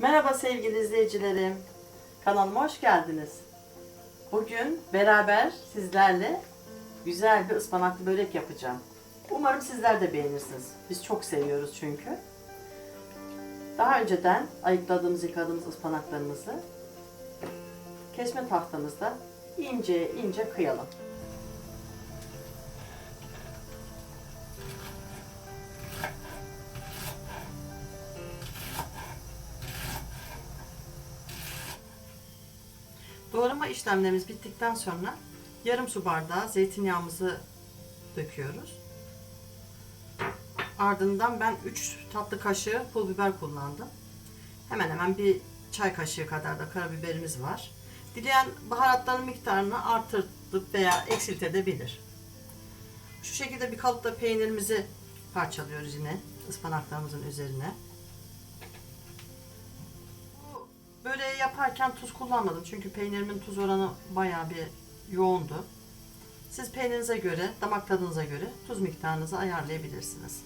Merhaba sevgili izleyicilerim. Kanalıma hoş geldiniz. Bugün beraber sizlerle güzel bir ıspanaklı börek yapacağım. Umarım sizler de beğenirsiniz. Biz çok seviyoruz çünkü. Daha önceden ayıkladığımız, yıkadığımız ıspanaklarımızı kesme tahtamızda ince ince kıyalım. Doğrama işlemlerimiz bittikten sonra yarım su bardağı zeytinyağımızı döküyoruz. Ardından ben 3 tatlı kaşığı pul biber kullandım. Hemen hemen bir çay kaşığı kadar da karabiberimiz var. Dileyen baharatların miktarını artırtıp veya eksiltebilir. Şu şekilde bir kalıpta peynirimizi parçalıyoruz yine ıspanaklarımızın üzerine. Yaparken tuz kullanmadım çünkü peynirimin tuz oranı bayağı bir yoğundu. Siz peynirinize göre, damak tadınıza göre tuz miktarınızı ayarlayabilirsiniz.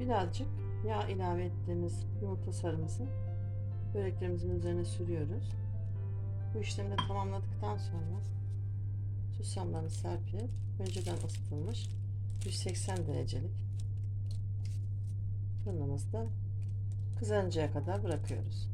Birazcık yağ ilave ettiğimiz yumurta sarımızı böreklerimizin üzerine sürüyoruz. Bu işlemi tamamladıktan sonra susamlarını serpip önceden ısıtılmış 180 derecelik fırınımızda kızarıncaya kadar bırakıyoruz.